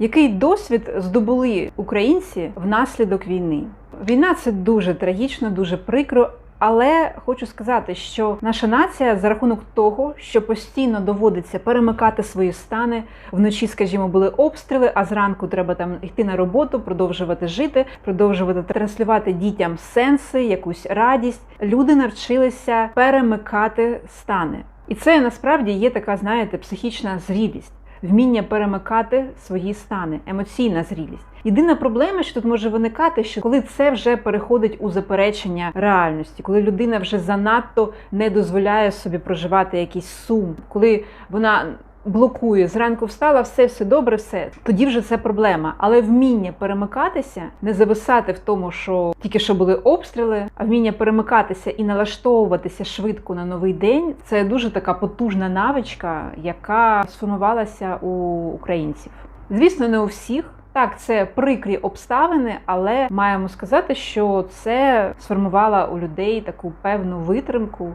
Який досвід здобули українці внаслідок війни? Війна це дуже трагічно, дуже прикро. Але хочу сказати, що наша нація за рахунок того, що постійно доводиться перемикати свої стани вночі, скажімо, були обстріли, а зранку треба там йти на роботу, продовжувати жити, продовжувати транслювати дітям сенси, якусь радість. Люди навчилися перемикати стани, і це насправді є така, знаєте, психічна зрілість. Вміння перемикати свої стани, емоційна зрілість. Єдина проблема, що тут може виникати, що коли це вже переходить у заперечення реальності, коли людина вже занадто не дозволяє собі проживати якийсь сум, коли вона блокує зранку встала, все, все добре, все тоді вже це проблема. Але вміння перемикатися, не зависати в тому, що тільки що були обстріли, а вміння перемикатися і налаштовуватися швидко на новий день це дуже така потужна навичка, яка сформувалася у українців. Звісно, не у всіх. Так, це прикрі обставини, але маємо сказати, що це сформувало у людей таку певну витримку,